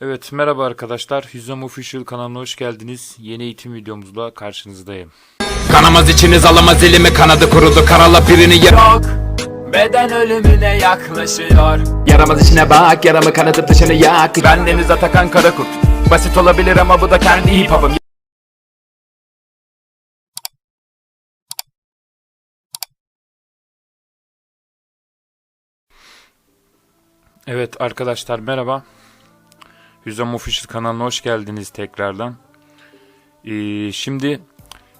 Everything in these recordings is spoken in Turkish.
Evet merhaba arkadaşlar. Hüzzam Official kanalına hoş geldiniz. Yeni eğitim videomuzla karşınızdayım. Kanamaz içiniz alamaz elimi kanadı kurudu karala birini yer yok Beden ölümüne yaklaşıyor Yaramaz içine bak yaramı kanatıp dışını yak Ben Deniz Atakan Karakurt Basit olabilir ama bu da kendi hip hop'um Evet arkadaşlar merhaba. Hüzzam Official kanalına hoş geldiniz tekrardan. Ee, şimdi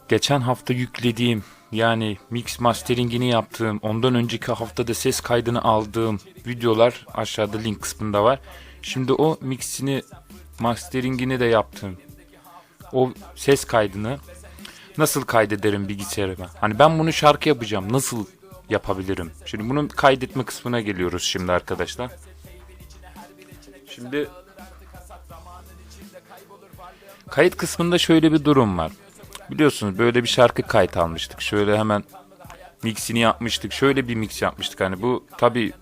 geçen hafta yüklediğim yani mix masteringini yaptığım ondan önceki haftada ses kaydını aldığım videolar aşağıda link kısmında var. Şimdi o mixini masteringini de yaptım. O ses kaydını nasıl kaydederim bilgisayarıma? Hani ben bunu şarkı yapacağım. Nasıl yapabilirim? Şimdi bunun kaydetme kısmına geliyoruz şimdi arkadaşlar. Şimdi kayıt kısmında şöyle bir durum var. Biliyorsunuz böyle bir şarkı kayıt almıştık. Şöyle hemen mixini yapmıştık. Şöyle bir mix yapmıştık. Hani bu tabi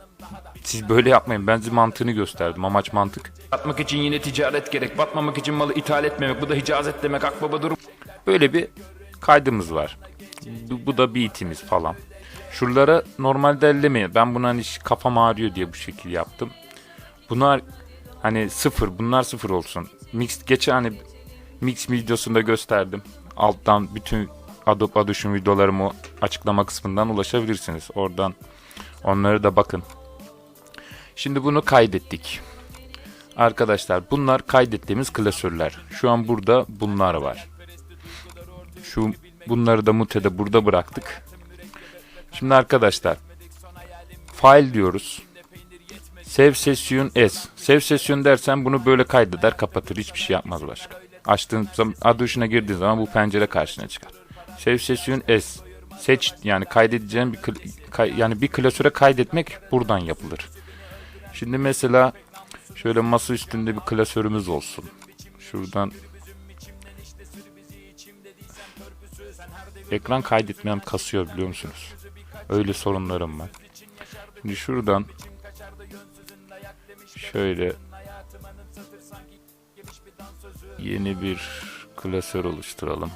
siz böyle yapmayın. Ben size mantığını gösterdim. Amaç mantık. Batmak için yine ticaret gerek Batmamak için malı ithal etmemek Bu da hicazet demek akbaba durum Böyle bir kaydımız var. Bu, bu da beatimiz falan. Şuralara normalde ellemeyin. Ben bunu hani kafam ağrıyor diye bu şekil yaptım. Bunlar hani sıfır. Bunlar sıfır olsun. Mix geçen hani mix videosunda gösterdim. Alttan bütün Adobe Audition videolarımı açıklama kısmından ulaşabilirsiniz. Oradan onları da bakın. Şimdi bunu kaydettik. Arkadaşlar bunlar kaydettiğimiz klasörler. Şu an burada bunlar var. Şu bunları da mutede burada bıraktık. Şimdi arkadaşlar file diyoruz. Save session S. Save session dersen bunu böyle kaydeder kapatır hiçbir şey yapmaz başka. Açtığın zaman Audition'a girdiğin zaman bu pencere karşına çıkar. Save session S. Seç yani kaydedeceğin bir kay- yani bir klasöre kaydetmek buradan yapılır. Şimdi mesela şöyle masa üstünde bir klasörümüz olsun. Şuradan ekran kaydetmem kasıyor biliyor musunuz? Öyle sorunlarım var. Şimdi şuradan şöyle yeni bir klasör oluşturalım.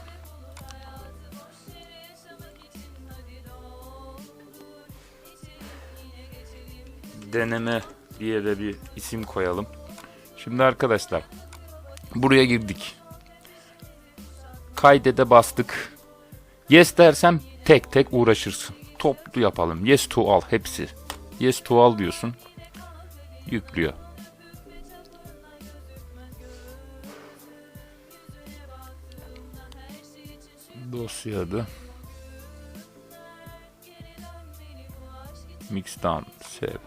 Deneme diye de bir isim koyalım. Şimdi arkadaşlar buraya girdik. Kaydede bastık. Yes dersem tek tek uğraşırsın. Toplu yapalım. Yes to al hepsi. Yes to al diyorsun. Yüklüyor. Dosya adı. Mixdown save.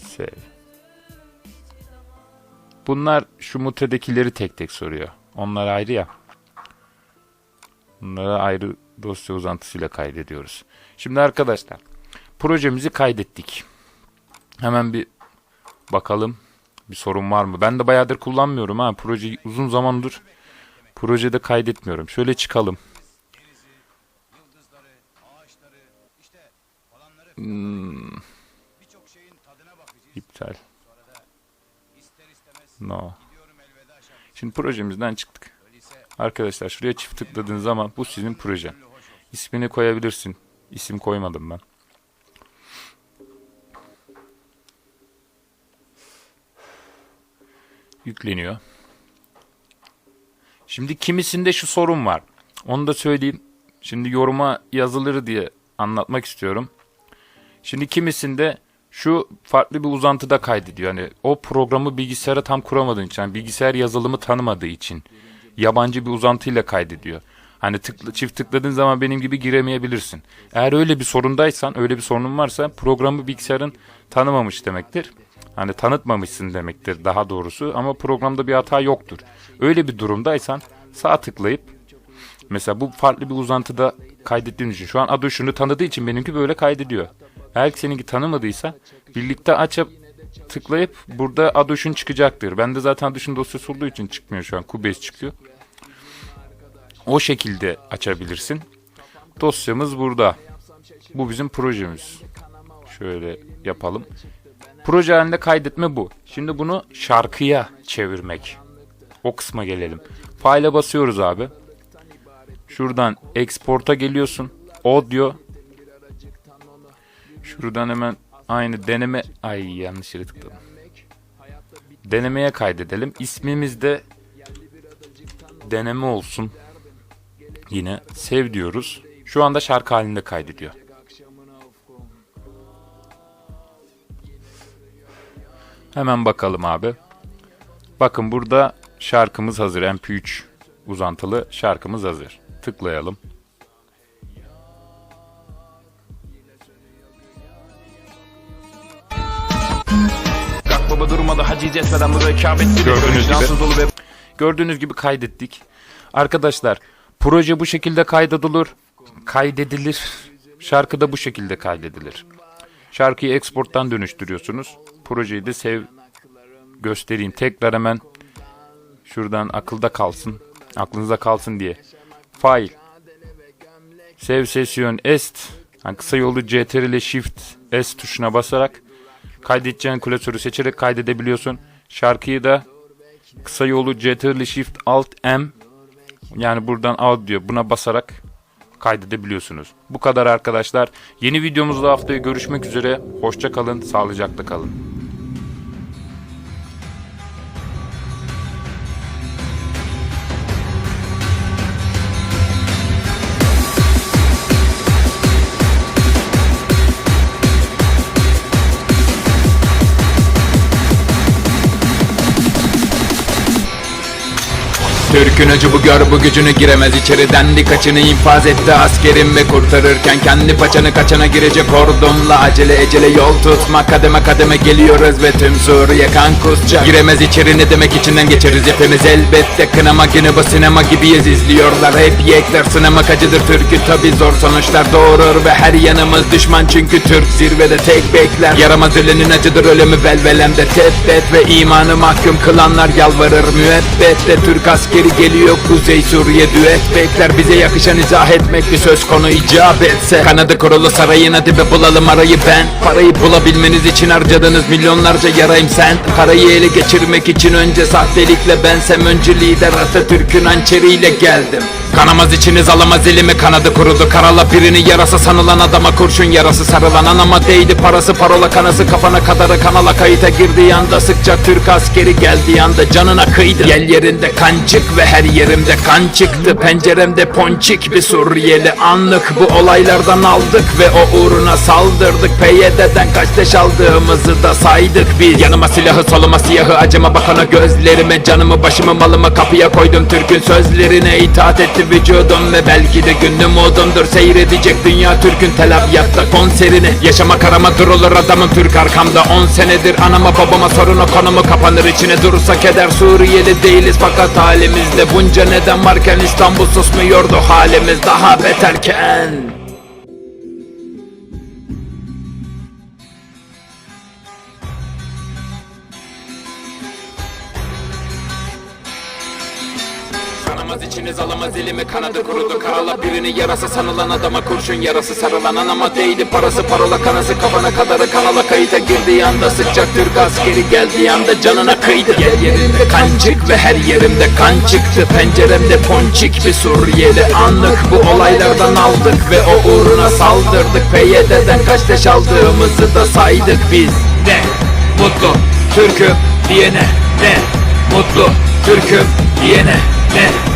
Save. Bunlar şu mutedekileri tek tek soruyor. Onlar ayrı ya. Bunları ayrı dosya uzantısıyla kaydediyoruz. Şimdi arkadaşlar projemizi kaydettik. Hemen bir bakalım bir sorun var mı? Ben de bayağıdır kullanmıyorum ha. Proje uzun zamandır projede kaydetmiyorum. Şöyle çıkalım. Hmm. İptal. No. Şimdi projemizden çıktık. Arkadaşlar şuraya çift tıkladığın zaman bu sizin proje. İsmini koyabilirsin. İsim koymadım ben. Yükleniyor. Şimdi kimisinde şu sorun var. Onu da söyleyeyim. Şimdi yoruma yazılır diye anlatmak istiyorum. Şimdi kimisinde şu farklı bir uzantıda kaydediyor. Yani o programı bilgisayara tam kuramadığın için, yani bilgisayar yazılımı tanımadığı için yabancı bir uzantıyla kaydediyor. Hani tıkla, çift tıkladığın zaman benim gibi giremeyebilirsin. Eğer öyle bir sorundaysan, öyle bir sorunun varsa programı bilgisayarın tanımamış demektir. Hani tanıtmamışsın demektir daha doğrusu ama programda bir hata yoktur. Öyle bir durumdaysan sağ tıklayıp mesela bu farklı bir uzantıda kaydettiğin için şu an Audition'u tanıdığı için benimki böyle kaydediyor. Eğer ki seninki tanımadıysa birlikte açıp tıklayıp burada Audition çıkacaktır. Bende zaten Audition dosyası olduğu için çıkmıyor şu an. Cubase çıkıyor. O şekilde açabilirsin. Dosyamız burada. Bu bizim projemiz. Şöyle yapalım. Proje halinde kaydetme bu. Şimdi bunu şarkıya çevirmek. O kısma gelelim. File'a basıyoruz abi. Şuradan export'a geliyorsun. Audio. Şuradan hemen aynı deneme... Ay yanlış yere tıkladım. Denemeye kaydedelim. İsmimiz de deneme olsun. Yine sev diyoruz. Şu anda şarkı halinde kaydediyor. Hemen bakalım abi. Bakın burada şarkımız hazır. MP3 uzantılı şarkımız hazır. Tıklayalım. Kalk baba durmadı haciz etmeden bu rekabet bir Gördüğünüz gibi. Gördüğünüz gibi kaydettik. Arkadaşlar proje bu şekilde kaydedilir. Kaydedilir. Şarkı da bu şekilde kaydedilir. Şarkıyı export'tan dönüştürüyorsunuz. Projeyi de sev göstereyim. Tekrar hemen şuradan akılda kalsın. Aklınızda kalsın diye. File. Sev sesyon est. Yani kısa yolu CTRL ile Shift S tuşuna basarak kaydedeceğin klasörü seçerek kaydedebiliyorsun. Şarkıyı da kısa yolu CTRL Shift Alt M yani buradan audio buna basarak kaydedebiliyorsunuz. Bu kadar arkadaşlar. Yeni videomuzda haftaya görüşmek üzere. Hoşça kalın, sağlıcakla kalın. Türk'ün acı bu gör bu gücünü giremez. İçeriden Birkaçını infaz etti askerim ve kurtarırken Kendi paçanı kaçana girecek ordumla Acele ecele yol tutma. Kademe kademe geliyoruz Ve tüm Suriye kan kusacak. Giremez içeri ne demek içinden geçeriz? Hepimiz elbette Kınama günü bu sinema gibiyiz. İzliyorlar Hep yekler. Sınamak acıdır Türk'ü. Tabi zor sonuçlar doğurur Ve her yanımız düşman. Çünkü Türk zirvede tek bekler. Yaramaz ölenin acıdır ölümü velvelemde tebbet Ve imanı mahkum kılanlar yalvarır. Müebbetle Türk askeri geliyor Kuzey Suriye düet bekler. Bize yakışan izah etmek bir söz konu icap etse. Kanadı kurulu sarayına dibe bulalım arayı ben. Parayı bulabilmeniz için harcadığınız milyonlarca yarayım sen. Parayı ele geçirmek için önce sahtelikle bensem Önce lider Atatürk'ün hançeriyle geldim. Kanamaz içiniz alamaz elimi. Kanadı kurudu Karala birini. Yarası sanılan adama kurşun yarası sarılan Anama değdi. Parası parola kanası kafana kadarı. Kanala kayıta girdiği anda Sıkça Türk askeri geldiği anda canına kıydı. Yel yerinde kancık ve her yerimde kan çıktı. Penceremde ponçik bir Suriyeli anlık Bu olaylardan aldık ve o uğruna saldırdık. PYD'den kaç leş aldığımızı da saydık biz. Yanıma silahı soluma siyahı acıma bakana gözlerime Canımı başımı malımı kapıya koydum. Türk'ün sözlerine itaat etti vücudum Ve belki de günüm umudumdur Seyredecek dünya Türk'ün telabiyatta konserini. Yaşama karama durulur adamım Türk arkamda 10 senedir. Anama babama sorun o konumu kapanır içine durursa keder Suriyeli değiliz fakat halimizde Bunca neden varken İstanbul susmuyordu halimiz daha beterken Kanamaz içiniz alamaz elimi kanadı kurudu. Karala birini yarası sanılan adama kurşun yarası sarılan Anama değdi parası parola kanası kafana kadarı kanala kayıta girdiği anda Sıkacak Türk askeri geldiği anda canına kıydı. Yer yerinde kancık ve her yerimde kan çıktı. Penceremde ponçik bir Suriyeli anlık Bu olaylardan aldık ve o uğruna saldırdık. PYD'den kaç leş aldığımızı da saydık biz. Ne mutlu Türk'üm diyene ne mutlu Türk'üm diyene ne